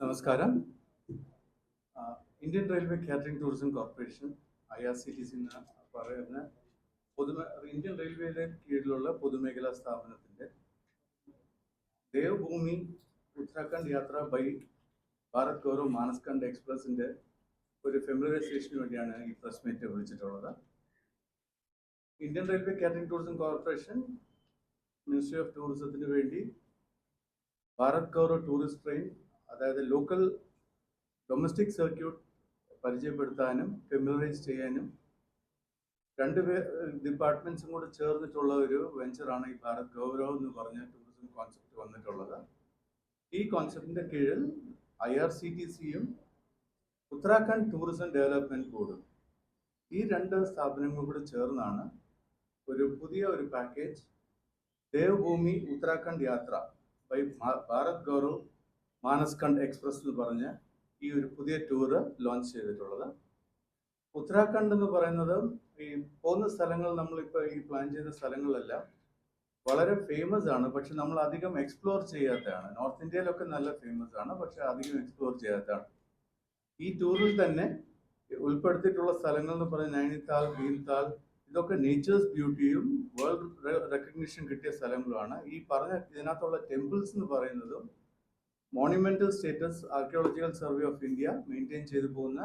നമസ്കാരം. Indian railway catering tourism corporation I R C T C എന്ന് പറയുന്ന പൊതു ഇന്ത്യൻ റെയിൽവേയുടെ കീഴിലുള്ള പൊതുമേഖലാ സ്ഥാപനത്തിന്റെ ദേവഭൂമി ഉത്തരാഖണ്ഡ് യാത്ര ബൈ ഭാരത് ഗൗരവ് മാനസ്കണ്ഡ് എക്സ്പ്രസിന്റെ ഒരു ഫെമിലറൈസേഷന് വേണ്ടിയാണ് ഈ press meet വിളിച്ചിട്ടുള്ളത്. Indian railway catering tourism corporation ministry of ടൂറിസത്തിന് വേണ്ടി ഭാരത് ഗൗരവ് ടൂറിസ്റ്റ് ട്രെയിൻ അതായത് ലോക്കൽ ഡൊമസ്റ്റിക് സർക്യൂട്ട് പരിചയപ്പെടുത്താനും ഫെമിലറൈസ് ചെയ്യാനും രണ്ട് ഡിപ്പാർട്ട്മെന്റ്സും കൂടെ ചേർന്നിട്ടുള്ള ഒരു വെഞ്ചറാണ് ഈ ഭാരത് ഗൗരവ് എന്ന് പറഞ്ഞ ടൂറിസം കോൺസെപ്റ്റ് വന്നിട്ടുള്ളത്. ഈ കോൺസെപ്റ്റിന്റെ കീഴിൽ ഐ ആർ സി ടി സിയും ഉത്തരാഖണ്ഡ് ടൂറിസം ഡെവലപ്മെന്റ് ബോർഡും ഈ രണ്ട് സ്ഥാപനങ്ങളും കൂടെ ചേർന്നാണ് ഒരു പുതിയ ഒരു package Devabhoomi Uttarakhand Yatra by Bharat Gaurav Manaskhand express എന്ന് പറഞ്ഞ് ഈ ഒരു പുതിയ ടൂറ് ലോഞ്ച് ചെയ്തിട്ടുള്ളത്. ഉത്തരാഖണ്ഡ് എന്ന് പറയുന്നത് ഈ പോകുന്ന സ്ഥലങ്ങൾ നമ്മളിപ്പോൾ ഈ പ്ലാൻ ചെയ്ത സ്ഥലങ്ങളെല്ലാം വളരെ ഫേമസ് ആണ്. പക്ഷെ നമ്മൾ അധികം എക്സ്പ്ലോർ ചെയ്യാത്തതാണ്. നോർത്ത് ഇന്ത്യയിലൊക്കെ നല്ല ഫേമസ് ആണ്. പക്ഷെ അധികം എക്സ്പ്ലോർ ചെയ്യാത്തതാണ്. ഈ ടൂറിൽ തന്നെ ഉൾപ്പെടുത്തിയിട്ടുള്ള സ്ഥലങ്ങൾ എന്ന് പറഞ്ഞാൽ നൈനിത്താൽ ഭീംതാൽ ഇതൊക്കെ നേച്ചേഴ്സ് ബ്യൂട്ടിയും വേൾഡ് റെക്കഗ്നിഷൻ കിട്ടിയ സ്ഥലങ്ങളുമാണ് ഈ പറഞ്ഞ ഇതിനകത്തുള്ള ടെമ്പിൾസ് എന്ന് പറയുന്നതും monumental status archaeological survey of India maintain ചെയ്തു പോകുന്ന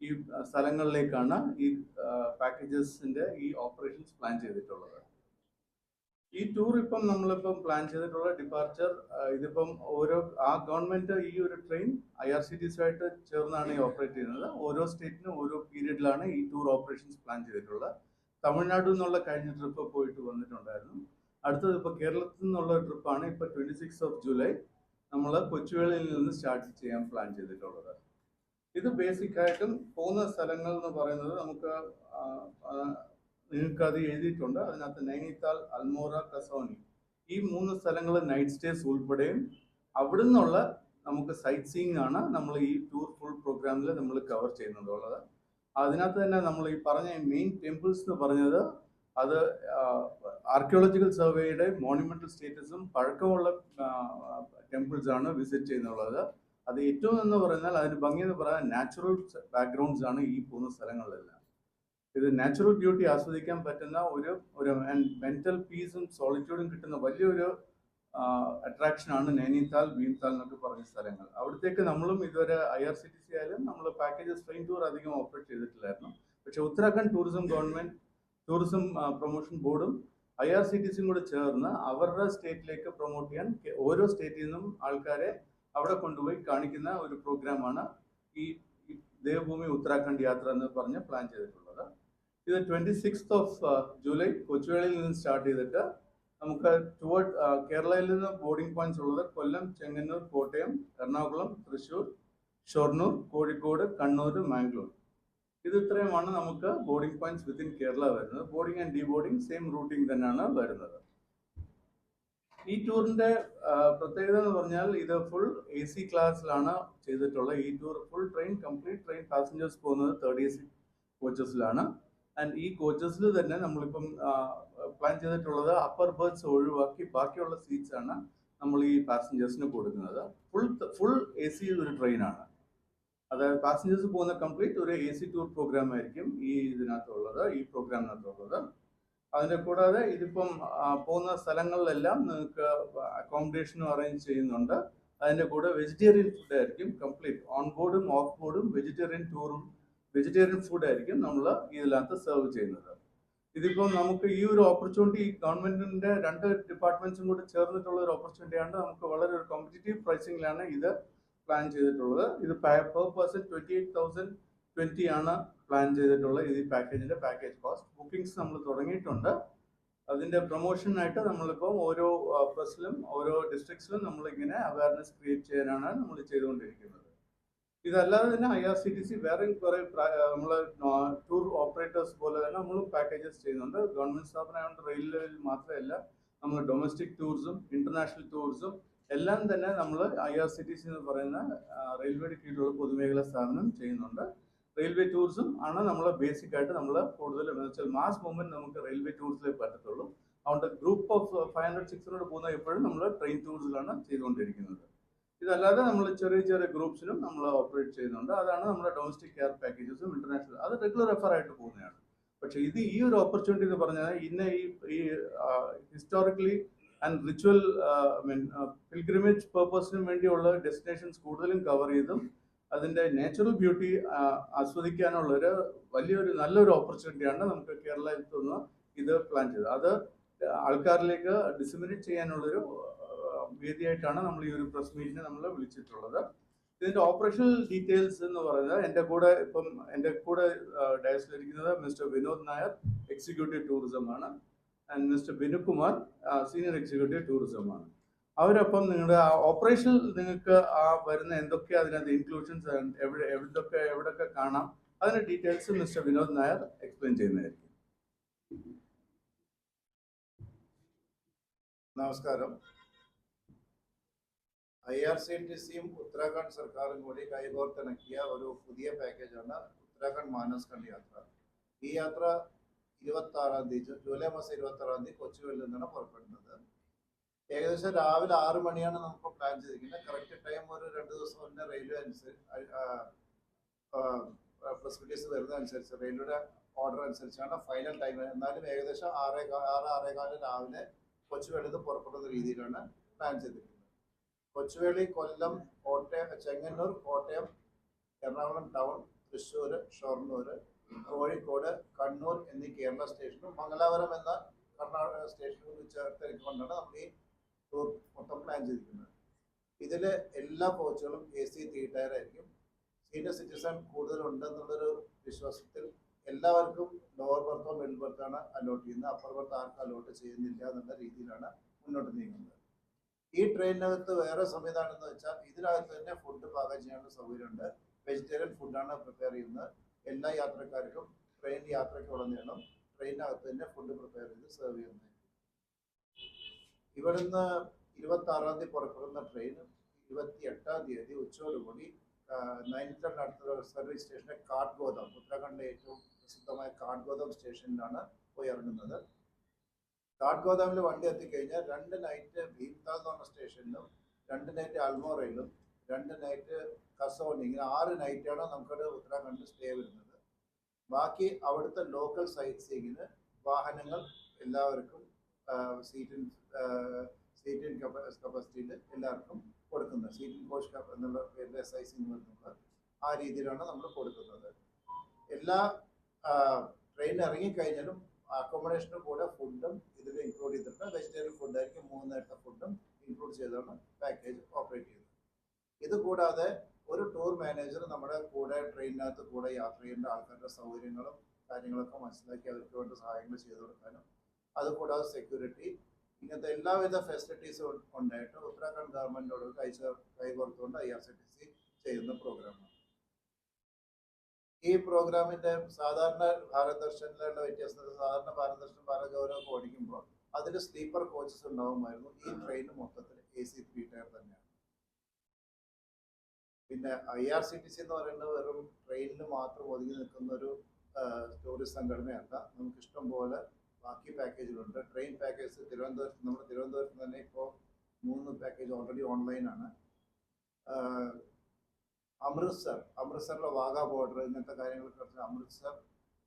ഈ സ്ഥലങ്ങളിലേക്കാണ് ഈ പാക്കേജസിന്റെ ഈ ഓപ്പറേഷൻസ് പ്ലാൻ ചെയ്തിട്ടുള്ളത്. ഈ ടൂർ ഇപ്പം നമ്മളിപ്പം പ്ലാൻ ചെയ്തിട്ടുള്ള ഡിപ്പാർച്ചർ ഇതിപ്പം ഓരോ ആ ഗവൺമെന്റ് ഈ ഒരു train I R C T C ആയിട്ട് ചേർന്നാണ് ഈ ഓപ്പറേറ്റ് ചെയ്യുന്നത്. ഓരോ സ്റ്റേറ്റിനും ഓരോ പീരീഡിലാണ് ഈ ടൂർ ഓപ്പറേഷൻസ് പ്ലാൻ ചെയ്തിട്ടുള്ളത്. തമിഴ്നാട് നിന്നുള്ള കഴിഞ്ഞ ട്രിപ്പ് പോയിട്ട് വന്നിട്ടുണ്ടായിരുന്നു. അടുത്തത് ഇപ്പോൾ കേരളത്തിൽ നിന്നുള്ള ട്രിപ്പാണ് ഇപ്പോൾ ട്വന്റി സിക്സ് ഓഫ് ജൂലൈ നമ്മൾ കൊച്ചുവേളിയിൽ നിന്ന് സ്റ്റാർട്ട് ചെയ്യാൻ പ്ലാൻ ചെയ്തിട്ടുള്ളത്. ഇത് ബേസിക് ആയിട്ടും പോകുന്ന സ്ഥലങ്ങൾ എന്ന് പറയുന്നത് നമുക്ക് നിങ്ങൾക്ക് അത് എഴുതിയിട്ടുണ്ട്. അതിനകത്ത് നൈനിത്താൽ അൽമോറ കസോണി. ഈ മൂന്ന് സ്ഥലങ്ങൾ നൈറ്റ് സ്റ്റേസ് ഉൾപ്പെടെയും അവിടുന്നുള്ള നമുക്ക് സൈറ്റ് സീയിങ് ആണ് നമ്മൾ ഈ ടൂർ ഫുൾ പ്രോഗ്രാമിൽ നമ്മൾ കവർ ചെയ്യുന്നതുള്ളത്. അതിനകത്ത് തന്നെ നമ്മൾ ഈ പറഞ്ഞ മെയിൻ ടെമ്പിൾസ് എന്ന് പറഞ്ഞത് അത് ആർക്കിയോളജിക്കൽ സർവേയുടെ മോണുമെന്റൽ സ്റ്റേറ്റസും പഴക്കമുള്ള ടെമ്പിൾസ് ആണ് വിസിറ്റ് ചെയ്യുന്നുള്ളത്. അത് ഏറ്റവും എന്ന് പറഞ്ഞാൽ അതിന് ഭംഗി എന്ന് പറയാൻ നാച്ചുറൽ ബാക്ക്ഗ്രൗണ്ട്സ് ആണ് ഈ പോകുന്ന സ്ഥലങ്ങളിലെല്ലാം. ഇത് നാച്ചുറൽ ബ്യൂട്ടി ആസ്വദിക്കാൻ പറ്റുന്ന ഒരു ഒരു മെന്റൽ പീസും സോളിറ്റ്യൂഡും കിട്ടുന്ന വലിയൊരു അട്രാക്ഷനാണ് നൈനിത്താൽ ഭീംതാൽ എന്നൊക്കെ പറഞ്ഞ സ്ഥലങ്ങൾ. അവിടത്തേക്ക് നമ്മളും ഇതുവരെ I R C T C ആയാലും നമ്മൾ പാക്കേജസ് ട്രെയിൻ ടൂർ അധികം ഓപ്പറേറ്റ് ചെയ്തിട്ടില്ലായിരുന്നു. പക്ഷേ Uttarakhand tourism government tourism promotion ബോർഡും ഐ ആർ സി ടി സിയും കൂടെ ചേർന്ന് അവരുടെ സ്റ്റേറ്റിലേക്ക് പ്രൊമോട്ട് ചെയ്യാൻ ഓരോ സ്റ്റേറ്റിൽ നിന്നും ആൾക്കാരെ അവിടെ കൊണ്ടുപോയി കാണിക്കുന്ന ഒരു പ്രോഗ്രാമാണ് ഈ ദേവഭൂമി ഉത്തരാഖണ്ഡ് യാത്ര എന്ന് പറഞ്ഞ് പ്ലാൻ ചെയ്തിട്ടുള്ളത്. ഇത് ട്വന്റി സിക്സ് ഓഫ് ജൂലൈ കൊച്ചുവേളിയിൽ നിന്ന് സ്റ്റാർട്ട് ചെയ്തിട്ട് നമുക്ക് ടുവേർഡ് കേരളയിൽ നിന്ന് ബോർഡിംഗ് പോയിന്റ്സ് ഉള്ളത് കൊല്ലം ചെങ്ങന്നൂർ കോട്ടയം എറണാകുളം തൃശ്ശൂർ ഷൊർണൂർ കോഴിക്കോട് കണ്ണൂർ മാംഗ്ലൂർ. ഇത് ഇത്രയുമാണ് നമുക്ക് ബോർഡിംഗ് പോയിന്റ്സ് വിത്തിൻ കേരള വരുന്നത്. Boarding and deboarding same routing തന്നെയാണ് വരുന്നത്. ഈ ടൂറിന്റെ പ്രത്യേകത എന്ന് പറഞ്ഞാൽ ഇത് ഫുൾ എ സി ക്ലാസ്സിലാണ് ചെയ്തിട്ടുള്ളത്. ഈ tour full train complete train passengers പോകുന്നത് തേർഡ് എ സി കോച്ചസിലാണ് ആൻഡ് ഈ കോച്ചസിൽ തന്നെ നമ്മളിപ്പം പ്ലാൻ ചെയ്തിട്ടുള്ളത് അപ്പർ ബർത്ത് ഒഴിവാക്കി ബാക്കിയുള്ള സീറ്റ്സ് ആണ് നമ്മൾ ഈ പാസഞ്ചേഴ്സിന് കൊടുക്കുന്നത്. ഫുൾ ഫുൾ എ സി ഒരു ട്രെയിനാണ് അതായത് പാസഞ്ചേഴ്സ് പോകുന്ന കംപ്ലീറ്റ് ഒരു എ സി ടൂർ പ്രോഗ്രാം ആയിരിക്കും ഈ ഇതിനകത്തുള്ളത് ഈ പ്രോഗ്രാമിനകത്തുള്ളത് അതിന്റെ കൂടാതെ ഇതിപ്പം പോകുന്ന സ്ഥലങ്ങളിലെല്ലാം നിങ്ങൾക്ക് അക്കോമഡേഷനും അറേഞ്ച് ചെയ്യുന്നുണ്ട്. അതിന്റെ കൂടെ വെജിറ്റേറിയൻ ഫുഡ് ആയിരിക്കും കംപ്ലീറ്റ് ഓൺ ബോർഡും ഓഫ് ബോർഡും വെജിറ്റേറിയൻ ടൂറും വെജിറ്റേറിയൻ ഫുഡ് ആയിരിക്കും നമ്മൾ ഇതിനകത്ത് സെർവ് ചെയ്യുന്നത്. ഇതിപ്പം നമുക്ക് ഈ ഒരു ഓപ്പർച്യൂണിറ്റി ഗവൺമെന്റിന്റെ രണ്ട് ഡിപ്പാർട്ട്മെന്റ്സും കൂടി ചേർന്നിട്ടുള്ള ഒരു ഓപ്പർച്യൂണിറ്റിയാണ് നമുക്ക് വളരെ ഒരു കോമ്പറ്റീവ് പ്രൈസിംഗിലാണ് ഇത് പ്ലാൻ ചെയ്തിട്ടുള്ളത്. ഇത് per person twenty eight thousand twenty ആണ് പ്ലാൻ ചെയ്തിട്ടുള്ളത് ഈ പാക്കേജിന്റെ പാക്കേജ് കോസ്റ്റ് ബുക്കിംഗ്സ് നമ്മൾ തുടങ്ങിയിട്ടുണ്ട്. അതിന്റെ പ്രൊമോഷനായിട്ട് നമ്മളിപ്പോൾ ഓരോ ബസ്സിലും ഓരോ ഡിസ്ട്രിക്ട്സിലും നമ്മളിങ്ങനെ അവയർനെസ് ക്രിയേറ്റ് ചെയ്യാനാണ് നമ്മൾ ചെയ്തുകൊണ്ടിരിക്കുന്നത്. ഇതല്ലാതെ തന്നെ I R C T C വേറെയും കുറെ നമ്മൾ ടൂർ ഓപ്പറേറ്റേഴ്സ് പോലെ തന്നെ നമ്മളും പാക്കേജസ് ചെയ്യുന്നുണ്ട്. ഗവൺമെന്റ് സ്ഥാപനമായതുകൊണ്ട് റെയിൽവേയിൽ മാത്രമല്ല നമ്മൾ ഡൊമസ്റ്റിക് ടൂറിസം ഇന്റർനാഷണൽ ടൂറിസം എല്ലാം തന്നെ നമ്മൾ I R C T C എന്ന് പറയുന്ന റെയിൽവേയുടെ കീഴിലുള്ള പൊതുമേഖലാ സ്ഥാപനം ചെയ്യുന്നുണ്ട്. റെയിൽവേ ടൂറിസം ആണ് നമ്മൾ ബേസിക് ആയിട്ട് നമ്മൾ കൂടുതൽ വെച്ചാൽ മാസ് മൂവ്മെന്റ് നമുക്ക് റെയിൽവേ ടൂറിസിലേ പറ്റത്തുള്ളൂ. അതുകൊണ്ട് group of five hundred six hundred പോകുന്ന എപ്പോഴും നമ്മൾ ട്രെയിൻ ടൂറിസിലാണ് ചെയ്തുകൊണ്ടിരിക്കുന്നത്. ഇതല്ലാതെ നമ്മൾ ചെറിയ ചെറിയ ഗ്രൂപ്പ്സിനും നമ്മൾ ഓപ്പറേറ്റ് ചെയ്യുന്നുണ്ട്. അതാണ് നമ്മുടെ ഡൊമസ്റ്റിക് കെയർ പാക്കേജസും ഇന്റർനാഷണൽ അത് റെഗുലർ റെഫർ ആയിട്ട് പോകുന്നതാണ്. പക്ഷേ ഇത് ഈ ഒരു ഓപ്പർച്യൂണിറ്റി എന്ന് പറഞ്ഞാൽ ഇന്ന ഈ historically and ritual mean pilgrimage പേർപ്പസിനും വേണ്ടിയുള്ള ഡെസ്റ്റിനേഷൻസ് കൂടുതലും കവർ ചെയ്തും അതിന്റെ നാച്ചുറൽ ബ്യൂട്ടി ആസ്വദിക്കാനുള്ള ഒരു വലിയൊരു നല്ലൊരു ഓപ്പർച്യൂണിറ്റിയാണ് നമുക്ക് കേരളയിൽ നിന്ന് ഇത് പ്ലാൻ ചെയ്തത്. അത് ആൾക്കാരിലേക്ക് ഡിസിമിനേറ്റ് ചെയ്യാനുള്ളൊരു വേദിയായിട്ടാണ് നമ്മൾ ഈ ഒരു പ്രസ് മീറ്റിനെ നമ്മൾ വിളിച്ചിട്ടുള്ളത്. ഇതിന്റെ ഓപ്പറേഷണൽ ഡീറ്റെയിൽസ് എന്ന് പറയുന്നത് എന്റെ കൂടെ ഇപ്പം എന്റെ കൂടെ ഡയസിലിരിക്കുന്നത് mister Vinod Nair executive tourism ആണ്. And mister Binukumar senior executive tourism ആണ്. അവരൊപ്പം നിങ്ങളുടെ ആ ഓപ്പറേഷനിൽ നിങ്ങൾക്ക് ആ വരുന്ന എന്തൊക്കെ അതിനകത്ത് ഇൻക്ലൂഷൻസ് എവിടെ എവിടൊക്കെ എവിടൊക്കെ കാണാം അതിന്റെ details mister Vinod Nair explain ചെയ്യുന്നതായിരിക്കും. നമസ്കാരം. ഐ ആർ സി ടി സിയും ഉത്തരാഖണ്ഡ് സർക്കാരും കൂടി കൈകോർത്തിണക്കിയ ഒരു പുതിയ പാക്കേജാണ് ഉത്തരാഖണ്ഡ് മാനസ് കണ്ട് യാത്ര. ഈ യാത്ര ഇരുപത്തി ആറാം തീയതി ജൂലൈ മാസം ഇരുപത്തി ആറാം തീയതി കൊച്ചുവേളിൽ നിന്നാണ് പുറപ്പെടുന്നത്. ഏകദേശം രാവിലെ ആറു മണിയാണ് നമുക്ക് പ്ലാൻ ചെയ്തിരിക്കുന്നത്. കറക്റ്റ് ടൈം ഒരു രണ്ട് ദിവസം മുന്നേ റെയിൽവേ അനുസരിച്ച് പ്രസ് റിലീസ് അനുസരിച്ച് റെയിൽവേയുടെ ഓർഡർ അനുസരിച്ചാണ് ഫൈനൽ ടൈം എന്നാലും ഏകദേശം ആറേ ആറ് ആറേകാൽ രാവിലെ കൊച്ചുവേളിയിൽ നിന്ന് പുറപ്പെടുന്ന രീതിയിലാണ് പ്ലാൻ ചെയ്തിരിക്കുന്നത്. കൊച്ചുവേളി കൊല്ലം കോട്ടയം ചെങ്ങന്നൂർ കോട്ടയം എറണാകുളം ടൗൺ തൃശ്ശൂർ ഷൊർണൂർ കോഴിക്കോട് കണ്ണൂർ എന്നീ കേരള സ്റ്റേഷനും മംഗലാപുരം എന്ന കർണാടക സ്റ്റേഷനും ചേർത്തെടുക്കൊണ്ടാണ് നമ്മൾ ഈ ടൂർ മൊത്തം പ്ലാൻ ചെയ്തിരിക്കുന്നത്. ഇതിൽ എല്ലാ കോച്ചുകളും എ സി ത്രീ ടയർ ആയിരിക്കും. സീനിയർ സിറ്റിസൺ കൂടുതലുണ്ടെന്നുള്ളൊരു വിശ്വാസത്തിൽ എല്ലാവർക്കും ലോവർ ബർത്തോ മിഡിൽ ബർത്താണ് അലോട്ട് ചെയ്യുന്നത്. അപ്പർ ബർത്ത് ആർക്കും അലോട്ട് ചെയ്യുന്നില്ല എന്നുള്ള രീതിയിലാണ് മുന്നോട്ട് നീങ്ങുന്നത്. ഈ ട്രെയിനിനകത്ത് വേറെ സംവിധാനം എന്ന് വെച്ചാൽ ഇതിനകത്ത് തന്നെ ഫുഡ് പാകം ചെയ്യാനുള്ള സൗകര്യമുണ്ട്. വെജിറ്റേറിയൻ ഫുഡാണ് പ്രിപ്പയർ ചെയ്യുന്നത്. എല്ലാ യാത്രക്കാർക്കും ട്രെയിൻ യാത്രയ്ക്ക് ഉടനീളം ട്രെയിനകത്ത് തന്നെ ഫുഡ് പ്രിപ്പയർ ചെയ്ത് സെർവ് ചെയ്യുന്നത്. ഇവിടുന്ന് ഇരുപത്തി ആറാം തീയതി പുറപ്പെടുന്ന ട്രെയിൻ ഇരുപത്തി എട്ടാം തീയതി ഉച്ചയോടുകൂടി നൈനിറ്റാളിന് അടുത്തുള്ള സർവീസ് സ്റ്റേഷനിലെ കാഠ്ഗോദം ഉത്തരാഖണ്ഡിലെ ഏറ്റവും പ്രസിദ്ധമായ കാഠ്ഗോദം സ്റ്റേഷനിലാണ് പോയി ഇറങ്ങുന്നത്. കാട്ഗോദാമിൽ വണ്ടി എത്തിക്കഴിഞ്ഞാൽ രണ്ട് നൈറ്റ് ഭീംതാൽ എന്ന് പറഞ്ഞ സ്റ്റേഷനിലും രണ്ട് നൈറ്റ് അൽമോറയിലും രണ്ട് നൈറ്റ് കസോണി ഇങ്ങനെ ആറ് നൈറ്റാണ് നമുക്കത് ഉത്തരാഖണ്ഡിൽ സ്റ്റേ വരുന്നത്. ബാക്കി അവിടുത്തെ ലോക്കൽ സൈറ്റ് സീയിങ്ങിന് വാഹനങ്ങൾ എല്ലാവർക്കും സീറ്റിൻ സീറ്റിൻ കപ്പാസിറ്റിയിൽ എല്ലാവർക്കും കൊടുക്കുന്നത്. സീറ്റിൻ കപ്പ് എന്നുള്ള പേരിൽ എസ് ഐ സി വരുന്നത് ആ രീതിയിലാണ് നമ്മൾ കൊടുക്കുന്നത്. എല്ലാ ട്രെയിൻ ഇറങ്ങിക്കഴിഞ്ഞാലും അക്കോമഡേഷനും കൂടെ ഫുഡും ഇതിൽ ഇൻക്ലൂഡ് ചെയ്തിട്ടുണ്ട് വെജിറ്റേറിയൻ ഫുഡായിരിക്കും മൂന്ന് നേരത്തെ ഫുഡും ഇൻക്ലൂഡ് ചെയ്താണ് പാക്കേജ് ഓപ്പറേറ്റ് ചെയ്യുന്നത്. ഇത് കൂടാതെ ഒരു ടൂർ മാനേജർ നമ്മുടെ കൂടെ ട്രെയിനിനകത്ത് കൂടെ യാത്ര ചെയ്യേണ്ട ആൾക്കാരുടെ സൗകര്യങ്ങളും കാര്യങ്ങളൊക്കെ മനസ്സിലാക്കി അവർക്ക് വേണ്ട സഹായങ്ങൾ ചെയ്തു കൊടുക്കാനും അതുകൂടാതെ സെക്യൂരിറ്റി ഇങ്ങനത്തെ എല്ലാവിധ ഫെസിലിറ്റീസും ഉണ്ടായിട്ട് ഉത്തരാഖണ്ഡ് ഗവൺമെന്റിനോട് കൈ കൈകോർത്തുകൊണ്ട് I R C T C ചെയ്യുന്ന പ്രോഗ്രാമാണ് ഈ പ്രോഗ്രാമിന്റെ സാധാരണ ഭാരത് ദർശനിലുള്ള വ്യത്യാസം സാധാരണ ഭാരത് ദർശൻ ഭാരത് ഗൗരവ ഓടിക്കുമ്പോൾ അതിൽ സ്ലീപ്പർ കോച്ചസ് ഉണ്ടാവുമായിരുന്നു. ഈ ട്രെയിൻ മൊത്തത്തിൽ എ സി ത്രീ ടയർ തന്നെയാണ്. പിന്നെ I R C T C എന്ന് പറയുന്നത് വെറും ട്രെയിനിൽ മാത്രം ഒതുങ്ങി നിൽക്കുന്ന ഒരു ടൂറിസ്റ്റ് സംഘടനയല്ല. നമുക്ക് ഇഷ്ടം പോലെ ബാക്കി പാക്കേജുകളുണ്ട് ട്രെയിൻ പാക്കേജ് തിരുവനന്തപുരത്ത് നമ്മുടെ തിരുവനന്തപുരത്ത് തന്നെ ഇപ്പോൾ മൂന്ന് പാക്കേജ് ഓൾറെഡി ഓൺലൈനാണ് അമൃത്സർ അമൃത്സറിലെ വാഗ ബോർഡർ ഇങ്ങനത്തെ കാര്യങ്ങളൊക്കെ വെച്ചാൽ അമൃത്സർ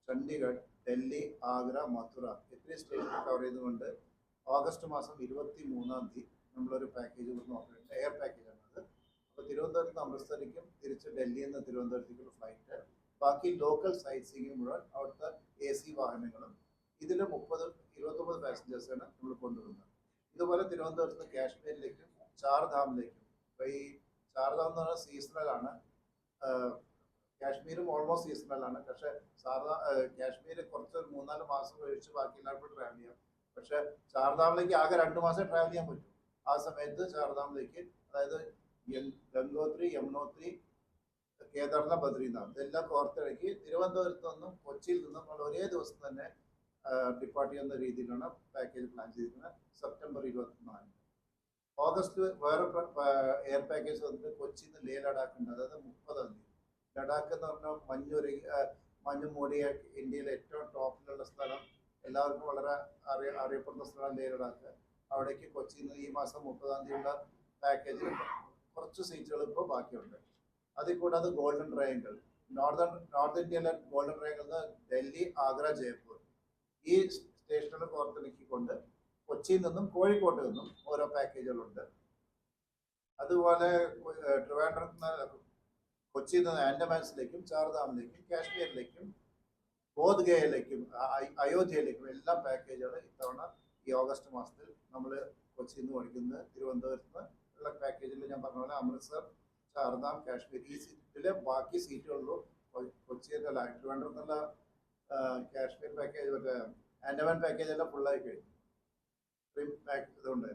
ചണ്ഡീഗഡ് ഡൽഹി ആഗ്ര മഥുര ഇത്രയും സ്റ്റേഷൻ കവർ ചെയ്തുകൊണ്ട് ഓഗസ്റ്റ് മാസം ഇരുപത്തി മൂന്നാം തീയതി നമ്മളൊരു പാക്കേജ് കൊടുത്ത് നോക്കുന്നുണ്ട് എയർ അപ്പോൾ തിരുവനന്തപുരത്ത് നിന്ന് അമൃത്സറിലേക്കും തിരിച്ച് ഡൽഹിയിൽ നിന്ന് തിരുവനന്തപുരത്തേക്കുള്ള ഫ്ലൈറ്റ് ബാക്കി ലോക്കൽ സൈറ്റ് സീയിങ് മുഴുവൻ അവിടുത്തെ എ സി വാഹനങ്ങളും ഇതിൽ മുപ്പത് ഇരുപത്തൊമ്പത് പാസഞ്ചേഴ്സാണ് നമ്മൾ കൊണ്ടുവരുന്നത്. ഇതുപോലെ തിരുവനന്തപുരത്ത് നിന്ന് കാശ്മീരിലേക്കും ചാർധാമിലേക്കും അപ്പോൾ ഈ ചാർധാം എന്ന് പറഞ്ഞാൽ സീസണലാണ് കാശ്മീരും ഓൾമോസ്റ്റ് സീസണലാണ് പക്ഷേ സാധാ കാശ്മീർ കുറച്ച് മൂന്നാൽ മാസം ഒഴിച്ച് ബാക്കി എല്ലാവർക്കും ട്രാവൽ ചെയ്യാം. പക്ഷേ ചാർധാമിലേക്ക് ആകെ രണ്ട് മാസം ട്രാവൽ ചെയ്യാൻ പറ്റും. ആ സമയത്ത് ചാർധാമിലേക്ക് അതായത് ഗംഗോത്രി യമുനോത്രി കേദാർനാഥ് ബദ്രീനാഥ്. ഇതെല്ലാം കോർത്തിണക്കി തിരുവനന്തപുരത്ത് നിന്നും കൊച്ചിയിൽ നിന്നും നമ്മൾ ഒരേ ദിവസം തന്നെ ഡിപ്പാർട്ട് ചെയ്യുന്ന രീതിയിലാണ് പാക്കേജ് പ്ലാൻ ചെയ്തിരിക്കുന്നത്. സെപ്റ്റംബർ ഇരുപത്തിനാലിന്. ഓഗസ്റ്റ് വേറെ എയർ പാക്കേജ് വന്നിട്ട് കൊച്ചിയിൽ നിന്ന് ലേ ലഡാക്ക് ഉണ്ട്. അതായത് മുപ്പതാം തീയതി. ലഡാക്ക് എന്ന് പറഞ്ഞാൽ മഞ്ഞൊരു മഞ്ഞു മൂടിയ ഇന്ത്യയിലെ ഏറ്റവും ടോപ്പിലുള്ള സ്ഥലം. എല്ലാവർക്കും വളരെ അറിയ അറിയപ്പെടുന്ന സ്ഥലം ലേ ലഡാക്ക്. അവിടേക്ക് കൊച്ചിയിൽ നിന്ന് ഈ മാസം മുപ്പതാം തീയതിയുള്ള പാക്കേജിൽ കുറച്ച് സീറ്റുകൾ ഇപ്പോൾ ബാക്കിയുണ്ട്. അതിൽ കൂടാതെ ഗോൾഡൻ ട്രയങ്കിൾ നോർത്തേൺ നോർത്ത് ഇന്ത്യയിലെ ഗോൾഡൻ ട്രയാങ്കിൾ ഡൽഹി ആഗ്ര ജയ്പൂർ. ഈ സ്റ്റേഷനുകൾ പുറത്തിറക്കിക്കൊണ്ട് കൊച്ചിയിൽ നിന്നും കോഴിക്കോട്ട് നിന്നും ഓരോ പാക്കേജുകളുണ്ട് അതുപോലെ ട്രിവാൻഡ്രം നിന്ന് കൊച്ചിയിൽ നിന്ന് ആൻഡമാൻസിലേക്കും ചാർധാമിലേക്കും കാശ്മീരിലേക്കും ബോധ്ഗയയിലേക്കും അയോധ്യയിലേക്കും എല്ലാ പാക്കേജുകളും ഇത്തവണ ഈ ഓഗസ്റ്റ് മാസത്തിൽ നമ്മൾ കൊച്ചിയിൽ നിന്ന് പഠിക്കുന്നത് തിരുവനന്തപുരത്ത് നിന്ന് ഉള്ള പാക്കേജിൽ ഞാൻ പറഞ്ഞ പോലെ അമൃത്സർ ചാർധാം കാശ്മീർ ഈ സീറ്റിലെ ബാക്കി സീറ്റുകളിലും കൊച്ചി അല്ല ട്രിവാൻഡ്രം എന്നുള്ള കാശ്മീർ പാക്കേജ് മറ്റേ ആൻഡമാൻ പാക്കേജ് എല്ലാം ഫുള്ളായി കഴിഞ്ഞു. ഇത്രയും പാക്ക് ഇതുണ്ട്.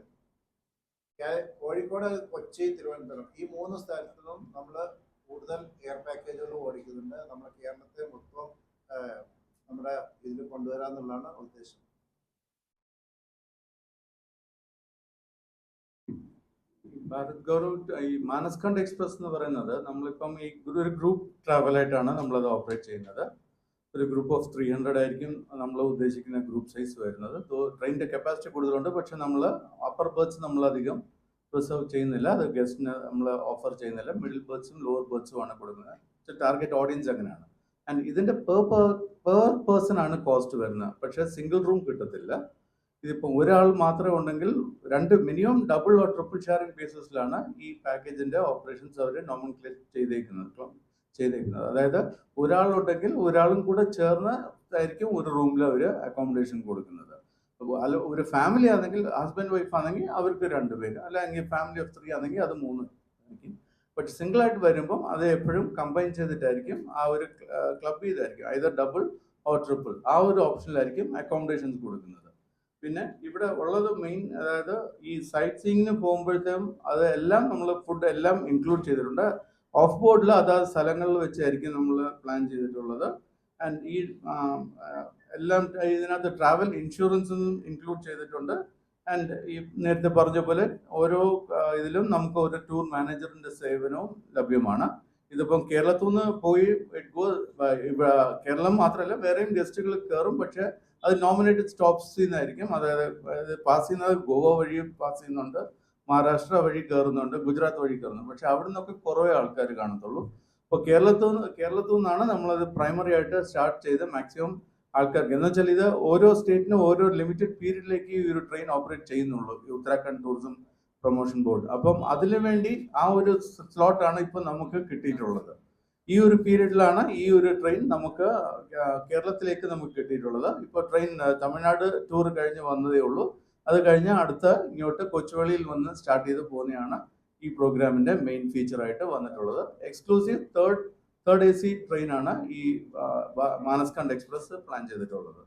കോഴിക്കോട് കൊച്ചി തിരുവനന്തപുരം ഈ മൂന്ന് സ്ഥലത്തിലും നമ്മൾ കൂടുതൽ എയർ പാക്കേജുകൾ ഓടിക്കുന്നുണ്ട്. നമ്മുടെ കേരളത്തെ മൊത്തം നമ്മുടെ ഇതിൽ കൊണ്ടുവരാന്നുള്ളതാണ് ഉദ്ദേശം. ഭാരത് ഗൗരവ് ഈ മാനസ്കണ്ഡ് എക്സ്പ്രസ് എന്ന് പറയുന്നത് നമ്മളിപ്പം ഈ ഒരു- ഗ്രൂപ്പ് ട്രാവൽ ആയിട്ടാണ് നമ്മളത് ഓപ്പറേറ്റ് ചെയ്യുന്നത്. ഒരു ഗ്രൂപ്പ് ഓഫ് ത്രീ ഹൺഡ്രഡ് ആയിരിക്കും നമ്മൾ ഉദ്ദേശിക്കുന്ന ഗ്രൂപ്പ് സൈസ് വരുന്നത്. ട്രെയിനിന്റെ കപ്പാസിറ്റി കൂടുതലുണ്ട് പക്ഷെ നമ്മൾ അപ്പർ ബർത്ത് നമ്മൾ അധികം റിസർവ് ചെയ്യുന്നില്ല. അത് ഗസ്റ്റിന് നമ്മൾ ഓഫർ ചെയ്യുന്നില്ല. മിഡിൽ ബർത്തും ലോവർ ബർത്തും ആണ് കൊടുക്കുന്നത്. ടാർഗറ്റ് ഓഡിയൻസ് അങ്ങനെയാണ്. ആൻഡ് ഇതിന്റെ പെർ പെർ പേഴ്സൺ ആണ് കോസ്റ്റ് വരുന്നത്. പക്ഷെ സിംഗിൾ റൂം കിട്ടത്തില്ല. ഇതിപ്പോൾ ഒരാൾ മാത്രമേ ഉണ്ടെങ്കിൽ രണ്ട് minimum double or triple sharing ബേസിസിലാണ് ഈ പാക്കേജിന്റെ ഓപ്പറേഷൻസ് അവർ നോമൻക്ലേറ്റ് ചെയ്തേക്കുന്നത്. ചെയ്തേക്കുന്നത്. അതായത് ഒരാളുണ്ടെങ്കിൽ ഒരാളും കൂടെ ചേർന്ന് ആയിരിക്കും ഒരു റൂമിൽ അവർ അക്കോമഡേഷൻ കൊടുക്കുന്നത്. അപ്പോൾ അല്ല ഒരു ഫാമിലി ആണെങ്കിൽ ഹസ്ബൻഡ് വൈഫ് ആണെങ്കിൽ അവർക്ക് രണ്ട് പേര്. അല്ലെങ്കിൽ ഫാമിലി ഓഫ് ത്രീ ആണെങ്കിൽ അത് മൂന്ന് ആയിരിക്കും. ബട്ട് സിംഗിൾ ആയിട്ട് വരുമ്പം അത് എപ്പോഴും കമ്പൈൻ ചെയ്തിട്ടായിരിക്കും ആ ഒരു ക്ലബ് ചെയ്തായിരിക്കും ഐതർ ഡബിൾ ഓർ ട്രിപ്പിൾ ആ ഒരു ഓപ്ഷനിലായിരിക്കും അക്കോമഡേഷൻസ് കൊടുക്കുന്നത്. പിന്നെ ഇവിടെ ഉള്ളത് മെയിൻ അതായത് ഈ സൈറ്റ് സീയിങ്ങിന് പോകുമ്പോഴത്തേക്കും അത് എല്ലാം നമ്മൾ ഫുഡ് എല്ലാം ഇൻക്ലൂഡ് ചെയ്തിട്ടുണ്ട്. ഓഫ് ബോർഡിൽ അതാത് സ്ഥലങ്ങളിൽ വെച്ചായിരിക്കും നമ്മൾ പ്ലാൻ ചെയ്തിട്ടുള്ളത്. ആൻഡ് ഈ എല്ലാം ഇതിനകത്ത് ട്രാവൽ ഇൻഷുറൻസും ഇൻക്ലൂഡ് ചെയ്തിട്ടുണ്ട്. ആൻഡ് ഈ നേരത്തെ പറഞ്ഞ പോലെ ഓരോ ഇതിലും നമുക്ക് ഒരു ടൂർ മാനേജറിന്റെ സേവനവും ലഭ്യമാണ്. ഇതിപ്പം കേരളത്തിൽ നിന്ന് പോയി കേരളം മാത്രമല്ല വേറെയും ഗസ്റ്റുകൾ കയറും പക്ഷെ അത് നോമിനേറ്റഡ് സ്റ്റോപ്സ് ചെയ്യുന്നതായിരിക്കും അതായത് പാസ് ചെയ്യുന്നത് ഗോവ വഴി പാസ് ചെയ്യുന്നുണ്ട്. മഹാരാഷ്ട്ര വഴി കയറുന്നുണ്ട് ഗുജറാത്ത് വഴി കയറുന്നുണ്ട് പക്ഷെ അവിടെ നിന്നൊക്കെ കുറവേ ആൾക്കാർ കാണത്തുള്ളൂ. അപ്പോൾ കേരളത്തിൽ നിന്ന് കേരളത്തിൽ നിന്നാണ് നമ്മളത് പ്രൈമറി ആയിട്ട് സ്റ്റാർട്ട് ചെയ്ത് മാക്സിമം ആൾക്കാർക്ക്. എന്ന് വെച്ചാൽ ഇത് ഓരോ സ്റ്റേറ്റിനും ഓരോ ലിമിറ്റഡ് പീരീഡിലേക്ക് ഈ ഒരു ട്രെയിൻ ഓപ്പറേറ്റ് ചെയ്യുന്നുള്ളൂ. ഈ ഉത്തരാഖണ്ഡ് ടൂറിസം പ്രൊമോഷൻ ബോർഡ് അപ്പം അതിനു വേണ്ടി ആ ഒരു സ്ലോട്ടാണ് ഇപ്പം നമുക്ക് കിട്ടിയിട്ടുള്ളത്. ഈ ഒരു പീരീഡിലാണ് ഈ ഒരു ട്രെയിൻ നമുക്ക് കേരളത്തിലേക്ക് നമുക്ക് കിട്ടിയിട്ടുള്ളത്. ഇപ്പോൾ ട്രെയിൻ തമിഴ്നാട് ടൂർ കഴിഞ്ഞ് വന്നതേ ഉള്ളൂ. അത് കഴിഞ്ഞ് അടുത്ത ഇങ്ങോട്ട് കൊച്ചുവേളിയിൽ വന്ന് സ്റ്റാർട്ട് ചെയ്ത് പോകുന്നതാണ് ഈ പ്രോഗ്രാമിന്റെ മെയിൻ ഫീച്ചറായിട്ട് വന്നിട്ടുള്ളത്. Exclusive third third A C ട്രെയിനാണ് ഈ മാനസ്കണ്ഡ് എക്സ്പ്രസ് പ്ലാൻ ചെയ്തിട്ടുള്ളത്.